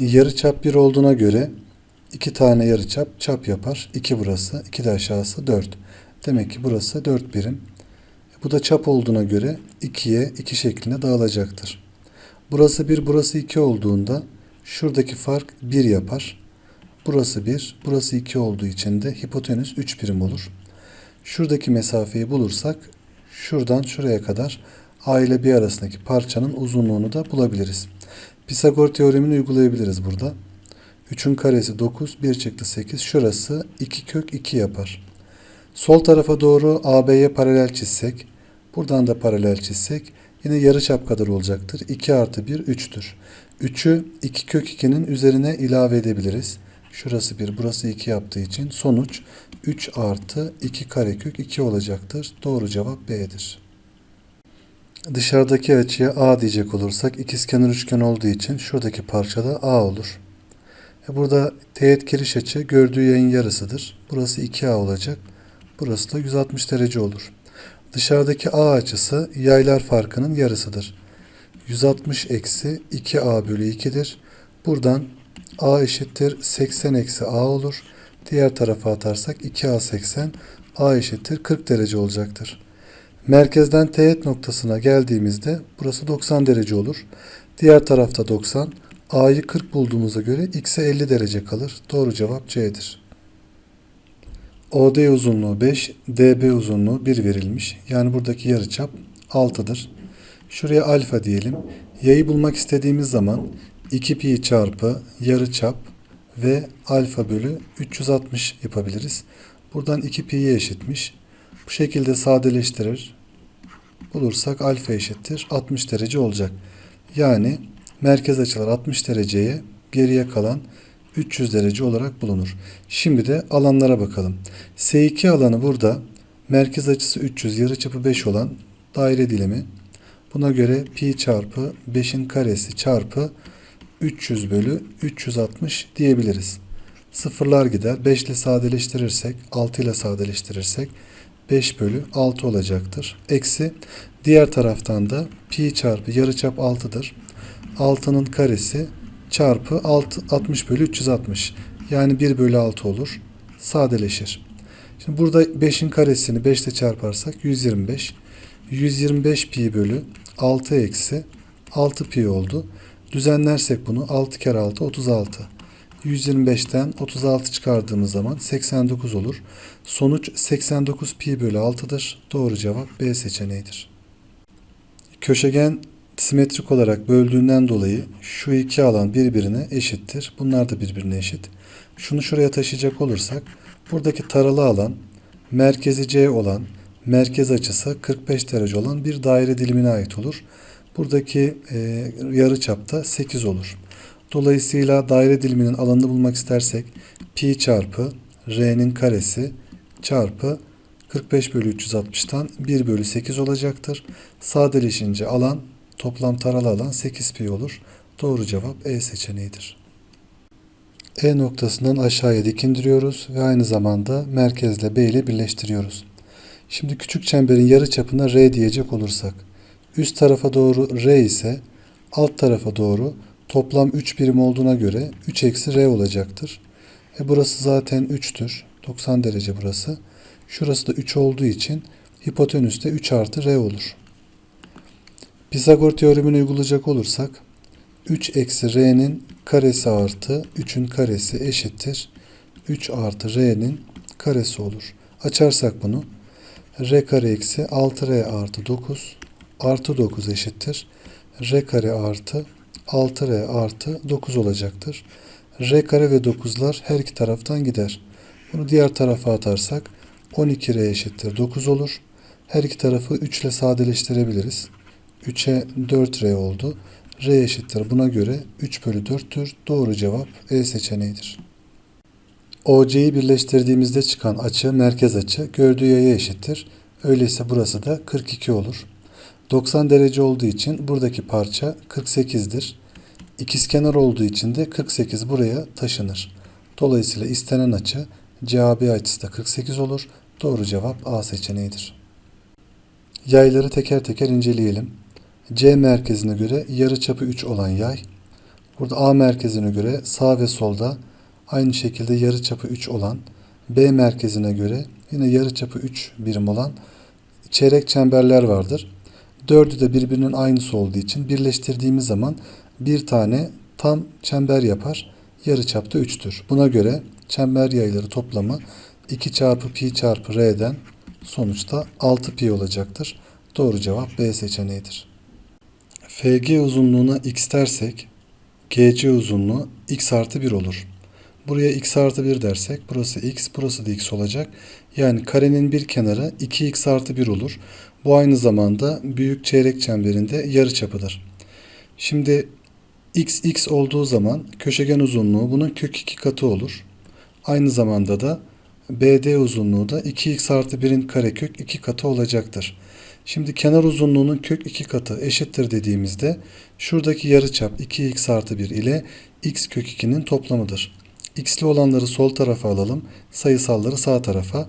yarıçap 1 olduğuna göre iki tane yarıçap çap yapar. 2 burası, 2 de aşağısı 4. Demek ki burası 4 birim. Bu da çap olduğuna göre 2'ye 2 şeklinde dağılacaktır. Burası 1, burası 2 olduğunda şuradaki fark 1 yapar. Burası 1, burası 2 olduğu için de hipotenüs 3 birim olur. Şuradaki mesafeyi bulursak şuradan şuraya kadar A ile B arasındaki parçanın uzunluğunu da bulabiliriz. Pisagor teoremini uygulayabiliriz burada. 3'ün karesi 9, 1 çıktı 8. Şurası 2 kök 2 yapar. Sol tarafa doğru AB'ye paralel çizsek, buradan da paralel çizsek yine yarıçap kadar olacaktır. 2 artı 1 3'tür. 3'ü 2 kök 2'nin üzerine ilave edebiliriz. Şurası 1, burası 2 yaptığı için sonuç 3 artı 2 karekök 2 olacaktır. Doğru cevap B'dir. Dışarıdaki açıya A diyecek olursak ikizkenar üçgen olduğu için şuradaki parçada A olur. E burada teğet kiriş açı gördüğü yayın yarısıdır. Burası 2A olacak. Burası da 160 derece olur. Dışarıdaki A açısı yaylar farkının yarısıdır. 160 eksi 2A bölü 2'dir. Buradan A eşittir 80 eksi A olur. Diğer tarafa atarsak 2A 80 A eşittir 40 derece olacaktır. Merkezden teğet noktasına geldiğimizde burası 90 derece olur. Diğer tarafta 90. A'yı 40 bulduğumuza göre X'e 50 derece kalır. Doğru cevap C'dir. OD uzunluğu 5, DB uzunluğu 1 verilmiş. Yani buradaki yarıçap 6'dır. Şuraya alfa diyelim. Yayı bulmak istediğimiz zaman 2 pi çarpı yarıçap ve alfa bölü 360 yapabiliriz. Buradan 2 pi'ye eşitmiş. Bu şekilde sadeleştirir. Bulursak alfa eşittir 60 derece olacak. Yani merkez açılar 60 dereceye geriye kalan 300 derece olarak bulunur. Şimdi de alanlara bakalım. S2 alanı burada merkez açısı 300 yarıçapı 5 olan daire dilimi. Buna göre pi çarpı 5'in karesi çarpı 300 bölü 360 diyebiliriz. Sıfırlar gider. 5 ile sadeleştirirsek 6 ile sadeleştirirsek 5 bölü 6 olacaktır. Eksi diğer taraftan da pi çarpı yarıçap 6'dır. 6'nın karesi çarpı 6, 60 bölü 360. Yani 1 bölü 6 olur. Sadeleşir. Şimdi burada 5'in karesini 5 ile çarparsak 125. 125 pi bölü 6 eksi 6 pi oldu. Düzenlersek bunu 6 kere 6 36. 125'ten 36 çıkardığımız zaman 89 olur. Sonuç 89 pi bölü 6'dır. Doğru cevap B seçeneğidir. Köşegen simetrik olarak böldüğünden dolayı şu iki alan birbirine eşittir. Bunlar da birbirine eşit. Şunu şuraya taşıyacak olursak buradaki taralı alan merkezi C olan merkez açısı 45 derece olan bir daire dilimine ait olur. Buradaki e, yarı çapta 8 olur. Dolayısıyla daire diliminin alanını bulmak istersek pi çarpı r'nin karesi çarpı 45 bölü 360'tan 1 bölü 8 olacaktır. Sadeleşince alan toplam taralı alan 8 pi olur. Doğru cevap E seçeneğidir. E noktasından aşağıya dikindiriyoruz ve aynı zamanda merkezle B ile birleştiriyoruz. Şimdi küçük çemberin yarı çapına R diyecek olursak üst tarafa doğru R ise alt tarafa doğru toplam 3 birim olduğuna göre 3 eksi R olacaktır. E burası zaten 3'tür. 90 derece burası. Şurası da 3 olduğu için hipotenüste 3 artı R olur. Pisagor teoremini uygulayacak olursak 3 eksi R'nin karesi artı 3'ün karesi eşittir. 3 artı R'nin karesi olur. Açarsak bunu R kare eksi 6R artı 9 artı 9 eşittir. R kare artı 6R artı 9 olacaktır. R kare ve 9'lar her iki taraftan gider. Bunu diğer tarafa atarsak 12R eşittir 9 olur. Her iki tarafı 3 ile sadeleştirebiliriz. 3'e 4R oldu. R eşittir buna göre 3 bölü 4'tür. Doğru cevap E seçeneğidir. OC'yi birleştirdiğimizde çıkan açı merkez açı gördüğü yaya eşittir. Öyleyse burası da 42 olur. 90 derece olduğu için buradaki parça 48'dir. İkizkenar olduğu için de 48 buraya taşınır. Dolayısıyla istenen açı CAB açısı da 48 olur. Doğru cevap A seçeneğidir. Yayları teker teker inceleyelim. C merkezine göre yarıçapı 3 olan yay Burada A merkezine göre sağ ve solda aynı şekilde yarıçapı 3 olan B merkezine göre yine yarıçapı 3 birim olan çeyrek çemberler vardır. Dördü de birbirinin aynısı olduğu için birleştirdiğimiz zaman bir tane tam çember yapar. Yarıçapta 3'tür. Buna göre çember yayları toplamı 2 çarpı pi çarpı r'den sonuçta 6 pi olacaktır. Doğru cevap B seçeneğidir. FG uzunluğuna x dersek GC uzunluğu x artı 1 olur. Buraya x artı 1 dersek burası x, burası da x olacak. Yani karenin bir kenarı 2x artı 1 olur. Bu aynı zamanda büyük çeyrek çemberinde yarıçapıdır. Şimdi x x olduğu zaman köşegen uzunluğu bunun kök 2 katı olur. Aynı zamanda da BD uzunluğu da 2x artı 1'in karekök 2 katı olacaktır. Şimdi kenar uzunluğunun kök 2 katı eşittir dediğimizde şuradaki yarıçap 2x artı 1 ile x kök 2'nin toplamıdır. x'li olanları sol tarafa alalım, sayısalları sağ tarafa.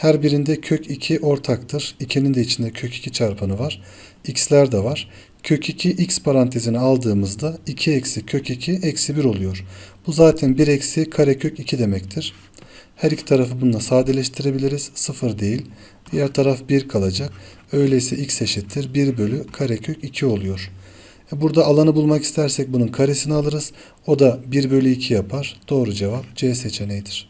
Her birinde kök 2 ortaktır. 2'nin de içinde kök 2 çarpanı var. x'ler de var. Kök 2 x parantezine aldığımızda 2 eksi kök 2 eksi 1 oluyor. Bu zaten 1 eksi karekök 2 demektir. Her iki tarafı bununla sadeleştirebiliriz. 0 değil. Diğer taraf 1 kalacak. Öyleyse x eşittir 1 bölü karekök 2 oluyor. E, Burada alanı bulmak istersek bunun karesini alırız. O da 1 bölü 2 yapar. Doğru cevap C seçeneğidir.